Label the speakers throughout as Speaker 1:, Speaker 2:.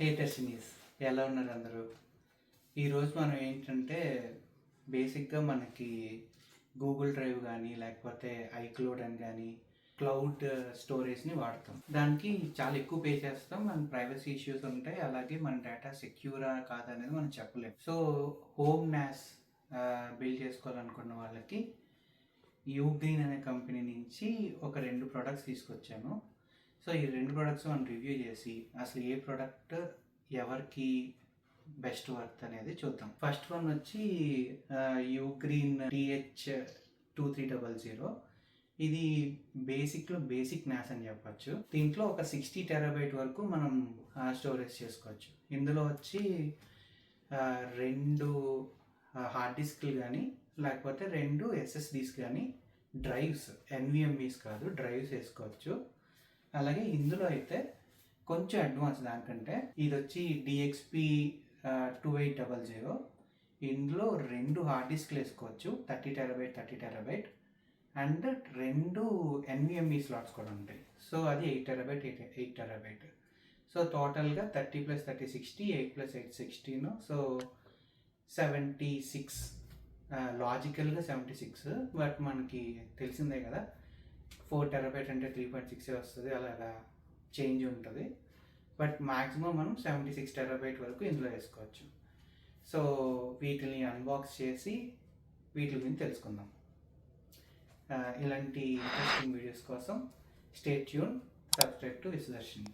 Speaker 1: హే టెస్టినీస్ ఎలా ఉన్నారు అందరూ? ఈరోజు మనం ఏంటంటే బేసిక్గా మనకి గూగుల్ డ్రైవ్ కానీ లేకపోతే ఐక్లోడ్ అని కానీ క్లౌడ్ స్టోరేజ్ని వాడతాం. దానికి చాలా ఎక్కువ పే చేస్తాం. మన ప్రైవసీ ఇష్యూస్ ఉంటాయి. అలాగే మన డేటా సెక్యూరా కాదనేది మనం చెప్పలేము సో హోమ్ నాస్ బిల్డ్ చేసుకోవాలనుకున్న వాళ్ళకి యూ గ్రీన్ అనే కంపెనీ నుంచి ఒక రెండు ప్రొడక్ట్స్ తీసుకొచ్చాను. సో ఈ రెండు ప్రొడక్ట్స్ మనం రివ్యూ చేసి అసలు ఏ ప్రోడక్ట్ ఎవరికి బెస్ట్ వర్త్ అనేది చూద్దాం. ఫస్ట్ వన్ వచ్చి Ugreen two three double zero ఇది బేసిక్లో బేసిక్ న్యాస్ అని చెప్పొచ్చు. దీంట్లో ఒక సిక్స్టీ టెరాబైట్ వరకు మనం స్టోరేజ్ చేసుకోవచ్చు. ఇందులో వచ్చి రెండు హార్డ్ డిస్క్లు కానీ లేకపోతే రెండు ఎస్ఎస్డీస్ కానీ డ్రైవ్స్ ఎన్విఎంఈస్ కాదు డ్రైవ్స్ వేసుకోవచ్చు. అలాగే ఇందులో అయితే కొంచెం అడ్వాన్స్ దానికంటే ఇది వచ్చి DXP two eight double zero ఇందులో రెండు హార్డ్ డిస్క్లు వేసుకోవచ్చు thirty terabyte thirty terabyte and రెండు ఎన్విఎంఈ స్లాట్స్ కూడా ఉంటాయి. సో అది eight terabyte eight eight terabyte so టోటల్గా thirty plus thirty sixty eight plus eight sixteen so seventy six లాజికల్గా సెవెంటీ సిక్స్ బట్ మనకి తెలిసిందే కదా ఫోర్ టెరాబైట్ అంటే త్రీ పాయింట్ సిక్స్ వస్తుంది అలాగా చేంజ్ ఉంటుంది. బట్ మ్యాక్సిమం మనం సెవెంటీ సిక్స్ టెరాబైట్ వరకు ఇందులో వేసుకోవచ్చు. సో వీటిని అన్బాక్స్ చేసి వీటి గురించి తెలుసుకుందాం. ఇలాంటి ఇంట్రెస్టింగ్ వీడియోస్ కోసం stay tuned subscribe to Vishwadarshini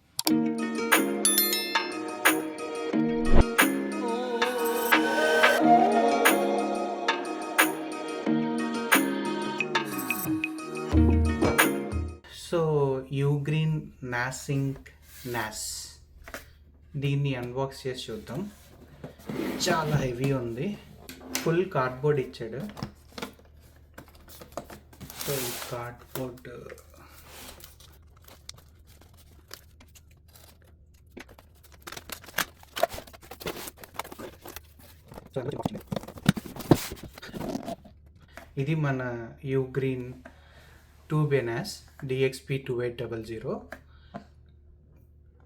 Speaker 1: నాసింక్ NAS దీన్ని అన్బాక్స్ చేసి చూద్దాం. చాలా హెవీ ఉంది. ఫుల్ కార్డ్బోర్డ్ ఇచ్చాడు. సో ఈ కార్డ్బోర్డ్ ఇది మన Ugreen two బెనాస్ DXP two eight double zero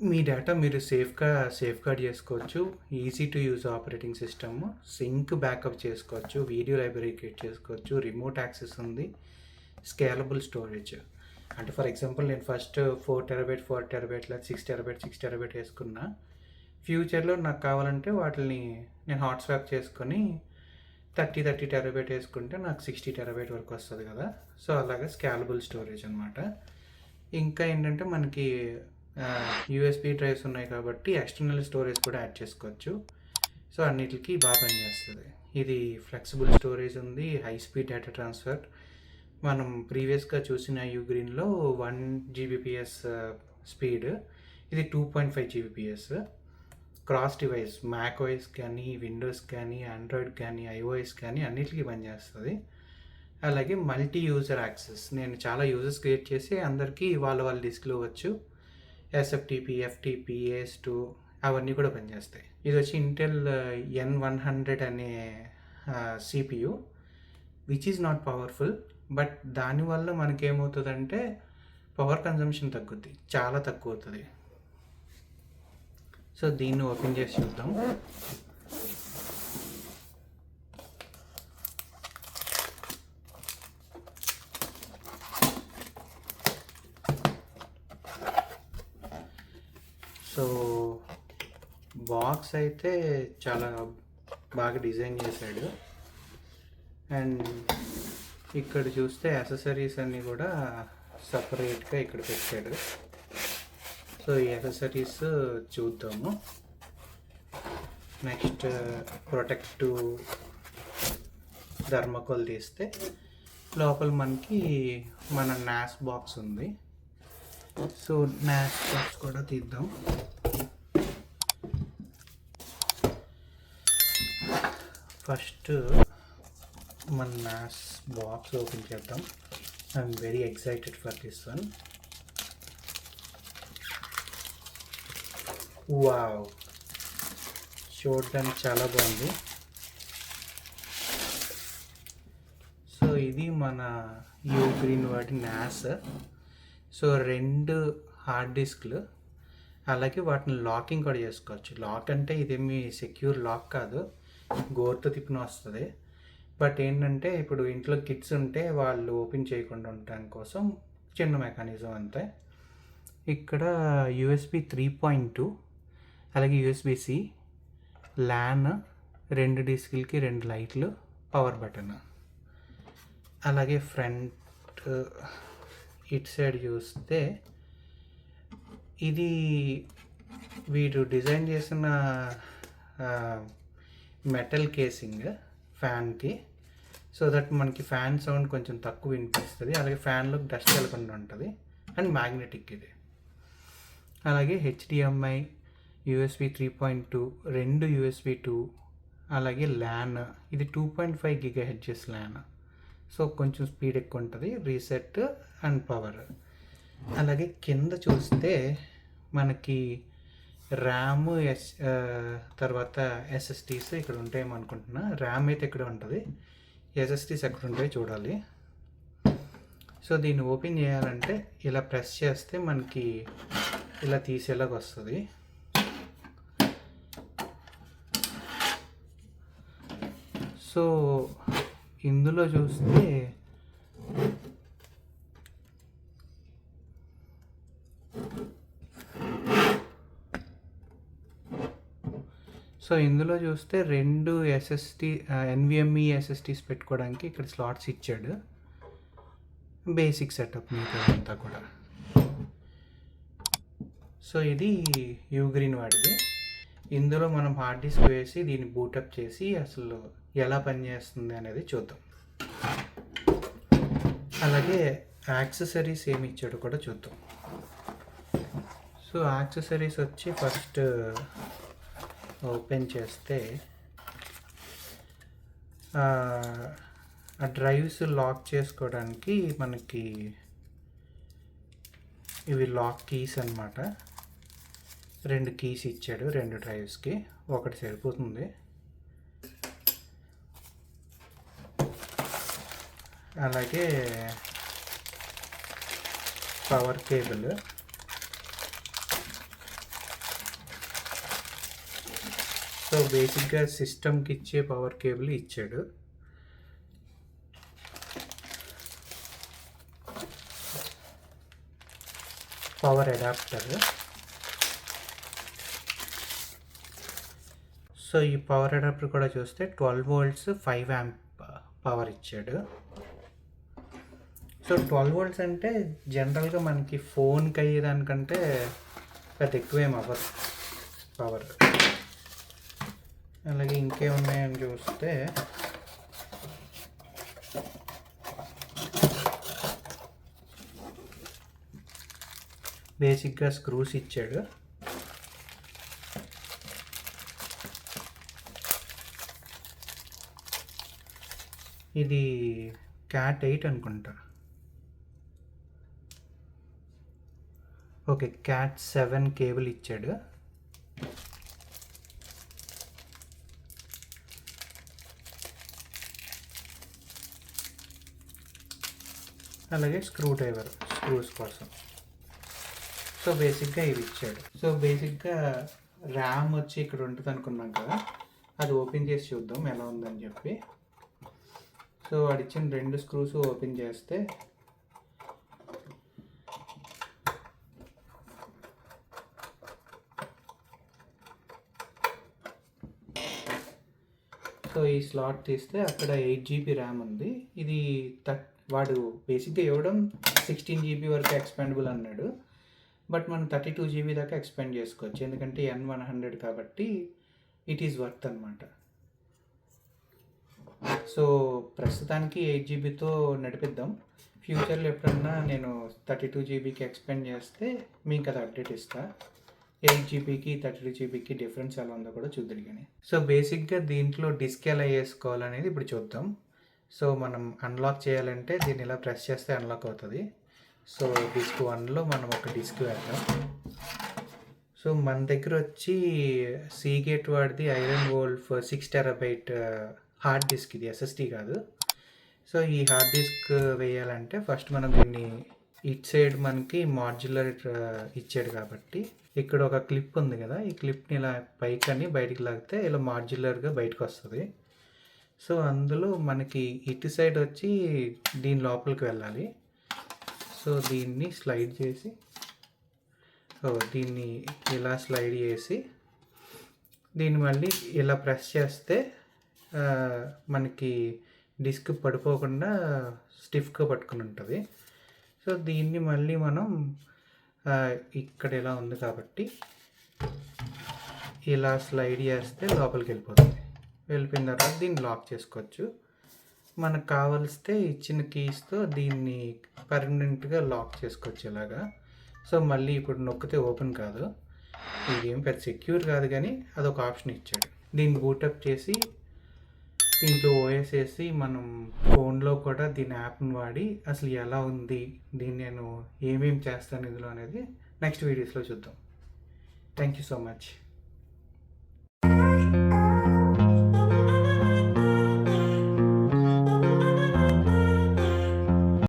Speaker 1: మీ డేటా మీరు సేఫ్గా సేఫ్ గార్డ్ చేసుకోవచ్చు. Easy to use operating system sync backup చేసుకోవచ్చు. వీడియో లైబ్రరీ క్రియేట్ చేసుకోవచ్చు. రిమోట్ యాక్సెస్ ఉంది. స్కేలబుల్ స్టోరేజ్ అంటే ఫర్ ఎగ్జాంపుల్ నేను first four terabyte four terabyte లేదా six టెరబైట్ six టెరబైట్ వేసుకున్నా. ఫ్యూచర్లో నాకు కావాలంటే వాటిని నేను హాట్ స్వాప్ చేసుకొని థర్టీ థర్టీ టెరబైట్ వేసుకుంటే నాకు సిక్స్టీ టెరబైట్ వరకు వస్తుంది కదా. సో అలాగే స్కాలబుల్ స్టోరేజ్ అనమాట ఇంకా ఏంటంటే మనకి యూఎస్బి డ్రైవ్స్ ఉన్నాయి కాబట్టి ఎక్స్టర్నల్ స్టోరేజ్ కూడా యాడ్ చేసుకోవచ్చు. సో అన్నిటికి బాగా పనిచేస్తుంది. ఇది ఫ్లెక్సిబుల్ స్టోరేజ్ ఉంది హై స్పీడ్ డేటా ట్రాన్స్ఫర్ మనం ప్రీవియస్గా చూసిన యూ గ్రీన్లో వన్ జీబీపీఎస్ స్పీడ్ ఇది two point five Gbps cross device Mac OS కానీ విండోస్ కానీ ఆండ్రాయిడ్ కానీ ఐఓఎస్ కానీ అన్నిటికీ పనిచేస్తుంది. అలాగే మల్టీ యూజర్ యాక్సెస్ నేను చాలా యూజర్స్ క్రియేట్ చేసి అందరికీ వాళ్ళ వాళ్ళ డిస్క్లో వచ్చు. ఎస్ఎఫ్టిపి ఎఫ్టిపి ఏఎస్ టూ అవన్నీ కూడా పనిచేస్తాయి. ఇది వచ్చి ఇంటెల్ ఎన్ వన్ హండ్రెడ్ అనే CPU which is not powerful but దానివల్ల మనకేమవుతుందంటే పవర్ కన్జంప్షన్ తగ్గుద్ది. చాలా తక్కువ అవుతుంది సో దీన్ని ఓపెన్ చేసి చూద్దాం. సో బాక్స్ అయితే చాలా బాగా డిజైన్ చేశాడు. అండ్ ఇక్కడ చూస్తే యాక్సెసరీస్ అన్నీ కూడా సపరేట్గా ఇక్కడ పెట్టాడు. సో ఈ యాక్సెసరీస్ చూద్దాము. నెక్స్ట్ ప్రొటెక్టివ్ ధర్మకోల్ తీస్తే లోపల మనకి మన నాస్ బాక్స్ ఉంది. సో నాస్ బాక్స్ కూడా తీద్దాం. ఫస్ట్ మన నాస్ బాక్స్ ఓపెన్ చేద్దాం. I'm very excited for this one wow చూడడానికి చాలా బాగుంది. సో ఇది మన యూ గ్రీన్ వాటి నాస్ సో రెండు హార్డ్ డిస్క్లు అలాగే వాటిని లాకింగ్ కూడా చేసుకోవచ్చు. లాక్ అంటే ఇదేమి సెక్యూర్ లాక్ కాదు. గోర్తో తిప్పిన వస్తుంది. బట్ ఏంటంటే ఇప్పుడు ఇంట్లో కిడ్స్ ఉంటే వాళ్ళు ఓపెన్ చేయకుండా ఉండటం కోసం చిన్న మెకానిజం అంతే. ఇక్కడ యూఎస్బి త్రీ పాయింట్ టూ అలాగే యూఎస్బి సి ల్యాన్ రెండు డిస్కిల్కి రెండు లైట్లు పవర్ బటన్. అలాగే ఫ్రంట్ ఇట్ సైడ్ చూస్తే ఇది వీడు డిజైన్ చేసిన మెటల్ కేసింగ్ ఫ్యాన్కి సో దట్ మనకి ఫ్యాన్ సౌండ్ కొంచెం తక్కువ వినిపిస్తుంది. అలాగే ఫ్యాన్లో డస్ట్ వెళ్ళకుండా ఉంటుంది. అండ్ మ్యాగ్నెటిక్ ఇది. అలాగే HDMI USB three point two రెండు యూఎస్బి టూ అలాగే ల్యాన్ ఇది two point five giga HS LAN so కొంచెం స్పీడ్ ఎక్కువ ఉంటుంది. రీసెట్ అండ్ పవర్ అలాగే కింద చూస్తే మనకి ర్యామ్ ఎస్ తర్వాత ఎస్ఎస్టీస్ ఇక్కడ ఉంటాయేమో అనుకుంటున్నా. ర్యామ్ అయితే ఇక్కడ ఉంటుంది. ఎస్ఎస్టీస్ ఎక్కడ ఉంటాయో చూడాలి. సో దీన్ని ఓపెన్ చేయాలంటే ఇలా ప్రెస్ చేస్తే మనకి ఇలా తీసేలాగా వస్తుంది. సో ఇందులో చూస్తే సో ఇందులో చూస్తే రెండు ఎస్ఎస్టీ ఎన్విఎంఈ ఎస్ఎస్టీస్ పెట్టుకోవడానికి ఇక్కడ స్లాట్స్ ఇచ్చాడు. బేసిక్ సెటప్ మీకు అంతా కూడా. సో ఇది యూగ్రీన్ వాడిది. ఇందులో మనం హార్డ్ డిస్క్ వేసి దీన్ని బూటప్ చేసి అసలు ఎలా పనిచేస్తుంది అనేది చూద్దాం. అలాగే యాక్సెసరీస్ ఏమి ఇచ్చాడో కూడా చూద్దాం. సో యాక్సెసరీస్ వచ్చి ఫస్ట్ ఓపెన్ చేస్తే ఆ డ్రైవ్స్ లాక్ చేసుకోవడానికి మనకి ఇవి లాక్ కీస్ అన్నమాట. రెండు కీస్ ఇచ్చాడు రెండు డ్రైవ్స్కి. ఒకటి సరిపోతుంది. అలాగే పవర్ కేబుల్. సో బేసిక్గా సిస్టమ్కి ఇచ్చే పవర్ కేబుల్ ఇచ్చాడు. Power adapter. సో ఈ పవర్ అడాప్టర్ కూడా చూస్తే twelve volts five amp power ఇచ్చాడు. సో ట్వెల్వ్ వోల్ట్స్ అంటే జనరల్గా మనకి ఫోన్కి అయ్యేదానికంటే పెద్ద ఎక్కువేం అవ్వదు పవర్. అలాగే ఇంకేమున్నాయని చూస్తే బేసిక్గా స్క్రూస్ ఇచ్చాడు. ఇది క్యాట్ ఎయిట్ అనుకుంటా. ఓకే క్యాట్ సెవెన్ కేబుల్ ఇచ్చాడు. అలాగే స్క్రూ డ్రైవర్ స్క్రూస్ కోసం. సో బేసిక్గా ఇవి ఇచ్చాడు. సో బేసిక్గా ర్యామ్ వచ్చి ఇక్కడ ఉంటుంది అనుకున్నాం కదా అది ఓపెన్ చేసి చూద్దాం ఎలా ఉందని చెప్పి. సో వాడు రెండు స్క్రూస్ ఓపెన్ చేస్తే సో ఈ స్లాట్ తీస్తే అక్కడ ఎయిట్ జీబీ ర్యామ్ ఉంది. ఇది థర్టీ వాడు బేసిక్గా ఇవ్వడం సిక్స్టీన్ జీబీ వరకు ఎక్స్పెండబుల్ అన్నాడు. బట్ మనం థర్టీ టూ జీబీ దాకా ఎక్స్పెండ్ చేసుకోవచ్చు. ఎందుకంటే ఎన్ వన్ హండ్రెడ్ కాబట్టి ఇట్ ఈస్ వర్త్ అనమాట సో ప్రస్తుతానికి ఎయిట్ జీబీతో నడిపిద్దాం. ఫ్యూచర్లో ఎప్పుడన్నా నేను థర్టీ టూ జీబీకి ఎక్స్పెండ్ చేస్తే మీకు అది అప్డేట్ ఇస్తా. ఎయిట్ జీబీకి థర్టీ టూ జీబీకి డిఫరెన్స్ ఎలా ఉందో కూడా చూద్దరు కానీ సో బేసిక్గా దీంట్లో డిస్క్ ఎలా వేసుకోవాలనేది ఇప్పుడు చూద్దాం. సో మనం అన్లాక్ చేయాలంటే దీన్ని ఇలా ప్రెస్ చేస్తే అన్లాక్ అవుతుంది. సో డిస్క్ వన్లో మనం ఒక డిస్క్ వేద్దాం. సో మన దగ్గర వచ్చి సీగేట్ వాడిది Iron Wolf six terabyte hard disk ఇది ఎస్ఎస్డి కాదు. సో ఈ హార్డ్ డిస్క్ వేయాలంటే ఫస్ట్ మనం దీన్ని ఇట్ సైడ్ మనకి మాడ్యులర్ uh, ఇచ్చాడు కాబట్టి ఇక్కడ ఒక క్లిప్ ఉంది కదా ఈ క్లిప్ని ఇలా పైకని బయటికి లాగితే ఇలా మాడ్యులర్గా బయటకు వస్తుంది. సో అందులో మనకి ఇటు సైడ్ వచ్చి దీని లోపలికి వెళ్ళాలి. సో దీన్ని స్లైడ్ చేసి సో దీన్ని ఇలా స్లైడ్ చేసి దీన్ని మళ్ళీ ఇలా ప్రెస్ చేస్తే మనకి డిస్క్ పడిపోకుండా స్టిఫ్గా పట్టుకుని ఉంటుంది. సో దీన్ని మళ్ళీ మనం ఇక్కడ ఇలా ఉంది కాబట్టి ఇలా స్లైడ్ చేస్తే లోపలికి వెళ్ళిపోతుంది. వెళ్ళిపోయిన తర్వాత దీన్ని లాక్ చేసుకోవచ్చు. మనకు కావలిస్తే ఇచ్చిన కీస్తో దీన్ని పర్మనెంట్గా లాక్ చేసుకోవచ్చు ఇలాగా. సో మళ్ళీ ఇప్పుడు నొక్కితే ఓపెన్ కాదు. ఇదేం పెద్ద సెక్యూర్ కాదు కానీ అదొక ఆప్షన్ ఇచ్చాడు. దీన్ని బూటప్ చేసి దీంట్లో ఓఎస్ వేసి మనం ఫోన్లో కూడా దీని యాప్ని వాడి అసలు ఎలా ఉంది దీన్ని నేను ఏమేమి చేస్తాను ఇందులో అనేది నెక్స్ట్ వీడియోస్లో చూద్దాం. Thank you so much